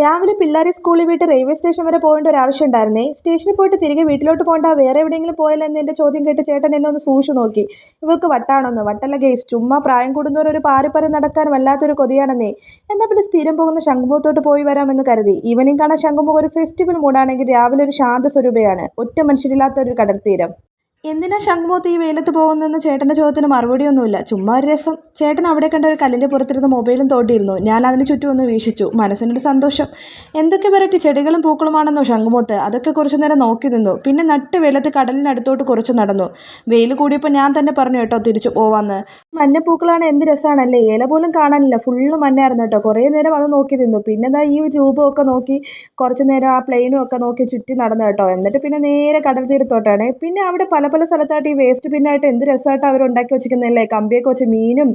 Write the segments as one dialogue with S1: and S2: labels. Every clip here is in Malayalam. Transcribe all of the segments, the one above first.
S1: രാവിലെ പിള്ളേരെ സ്കൂളിൽ വിട്ട് റെയിൽവേ സ്റ്റേഷൻ വരെ പോകേണ്ട ഒരു ആവശ്യം ഉണ്ടായിരുന്നേ. സ്റ്റേഷനിൽ പോയിട്ട് തിരികെ വീട്ടിലോട്ട് പോകണ്ട വേറെ എവിടെയെങ്കിലും പോയാലോ എന്ന് എന്റെ ചോദ്യം കേട്ട് ചേട്ടൻ എന്നെ ഒന്ന് സൂക്ഷിച്ചു നോക്കി. ഇവൾക്ക് വട്ടാണോന്ന് വട്ടല്ല ഗേസ്. ചുമ്മാ പ്രായം കൂടുന്നവർ ഒരു പാറിപ്പറി നടക്കാൻ വല്ലാത്തൊരു കൊതിയാണെന്നേ. എന്നാൽ പിന്നെ സ്ഥിരം പോകുന്ന ശംഖുമുഖത്തോട്ട് പോയി വരാമെന്ന് കരുതി. ഈവനിങ് കാണാൻ ശംഖുമുഖം ഒരു ഫെസ്റ്റിവൽ മൂടാണെങ്കിൽ രാവിലെ ഒരു ശാന്ത സ്വരൂപയാണ്. ഒറ്റ മനുഷ്യരില്ലാത്ത ഒരു കടൽത്തീരം. എന്തിനാ ശംഖുമുഖത്ത് ഈ വെയിലത്ത് പോകുന്നതെന്ന് ചേട്ടന്റെ ചോദ്യത്തിന് മറുപടിയൊന്നുമില്ല. ചുമ്മാ ഒരു രസം. ചേട്ടൻ അവിടെ കണ്ട ഒരു കല്ലിന്റെ പുറത്തിരുന്ന് മൊബൈലും തോട്ടിയിരുന്നു ഞാൻ അതിന് ചുറ്റും ഒന്ന് വീക്ഷിച്ചു. മനസ്സിനൊരു സന്തോഷം. എന്തൊക്കെ വെറൈറ്റി ചെടികളും പൂക്കളുമാണെന്നോ ശംഖുമുഖത്ത് അതൊക്കെ കുറച്ചു നേരം നോക്കി നിന്നു. പിന്നെ നട്ട് വെയിലത്ത് കടലിനടുത്തോട്ട് കുറച്ച് നടന്നു. വെയിൽ കൂടിയപ്പോൾ ഞാൻ തന്നെ പറഞ്ഞു കേട്ടോ തിരിച്ചു പോവാന്ന്. മഞ്ഞപ്പൂക്കളാണ് എന്ത് രസമാണല്ലേ ഇല പോലും കാണാനില്ല. ഫുള്ള് മഞ്ഞായിരുന്നു കേട്ടോ. കുറേ നേരം അത് നോക്കി നിന്നു. പിന്നെ ദാ ഈ ഒരു രൂപമൊക്കെ നോക്കി കുറച്ച് നേരം ആ പ്ലെയിനും ഒക്കെ നോക്കി ചുറ്റി നടന്നു കേട്ടോ. എന്നിട്ട് പിന്നെ നേരെ കടൽ തീരത്തോട്ടാണ്. പിന്നെ അവിടെ പല പല സ്ഥലത്തായിട്ട് ഈ വേസ്റ്റ് പിന്നായിട്ട് എന്ത് രസമായിട്ട് അവർ ഉണ്ടാക്കി വെച്ചിരിക്കുന്നതല്ലേ? കമ്പിയൊക്കെ വെച്ച് മീനും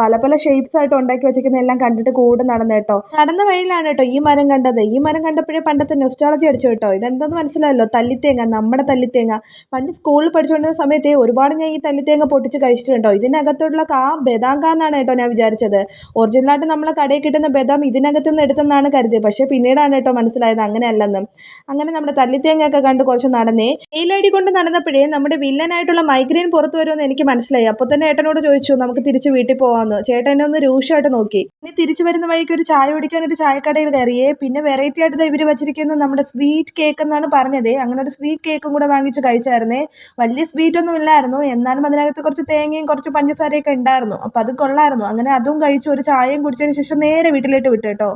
S1: പല പല ഷേപ്സ് ആയിട്ട് ഉണ്ടാക്കി വെച്ചിരിക്കുന്നതെല്ലാം കണ്ടിട്ട് കൂടെ നടന്നു കേട്ടോ. നടന്ന വഴിയിലാണ് കേട്ടോ ഈ മരം കണ്ടത്. ഈ മരം കണ്ടപ്പോഴേ പണ്ടത്തെ നൊസ്റ്റാളജി അടിച്ചു കേട്ടോ. ഇതെന്താന്ന് മനസ്സിലായല്ലോ? തല്ലിത്തേങ്ങ നമ്മുടെ തല്ലിത്തേങ്ങ. പണ്ട് സ്കൂളിൽ പഠിച്ചുകൊണ്ടിരുന്ന സമയത്ത് ഒരുപാട് ഞാൻ ഈ തല്ലിത്തേങ്ങ പൊട്ടിച്ച് കഴിച്ചിട്ടുണ്ടോ ഇതിനകത്തുള്ള കാ ബദാം കാന്നാണ് കേട്ടോ ഞാൻ വിചാരിച്ചത്. ഒറിജിനലായിട്ട് നമ്മളെ കടയിൽ കിട്ടുന്ന ബദാം ഇതിനകത്ത് നിന്ന് എടുത്തെന്നാണ് കരുതിയത്. പക്ഷേ പിന്നീടാണ് കേട്ടോ മനസ്സിലായത് അങ്ങനെയല്ലെന്ന്. അങ്ങനെ നമ്മുടെ തല്ലിത്തേങ്ങയൊക്കെ കണ്ട് കുറച്ച് നടന്നേ. മെയിലൈഡി കൊണ്ട് നടന്നപ്പോഴേ നമ്മുടെ വില്ലനായിട്ടുള്ള മൈഗ്രെയിൻ പുറത്തു വരുമെന്ന് എനിക്ക് മനസ്സിലായി. അപ്പോൾ തന്നെ ഏട്ടനോട് ചോദിച്ചു നമുക്ക് തിരിച്ച് വീട്ടിൽ പോകാമെന്ന്. ചേട്ടൻ എന്നെ ഒന്ന് രൂക്ഷമായിട്ട് നോക്കി. ഇനി തിരിച്ചു വരുന്ന വഴിക്ക് ഒരു ചായ കുടിക്കാൻ ഒരു ചായക്കടയിൽ കയറിയേ പിന്നെ വെറൈറ്റി ആയിട്ട് ഇവർ വെച്ചിരിക്കുന്ന നമ്മുടെ സ്വീറ്റ് കേക്ക് എന്നാണ് പറഞ്ഞത്. അങ്ങനെ ഒരു സ്വീറ്റ് കേക്കും കൂടെ വാങ്ങിച്ച് കഴിച്ചായിരുന്നേ. വലിയ സ്വീറ്റ് ഒന്നും ഇല്ലായിരുന്നു. എന്നാലും അതിനകത്ത് കുറച്ച് തേങ്ങയും കുറച്ച് പഞ്ചസാരയൊക്കെ ഉണ്ടായിരുന്നു. അപ്പോൾ അത് കൊള്ളായിരുന്നു. അങ്ങനെ അതും കഴിച്ചു ഒരു ചായയും കുടിച്ചതിന് ശേഷം നേരെ വീട്ടിലോട്ട് വിട്ടു കേട്ടോ.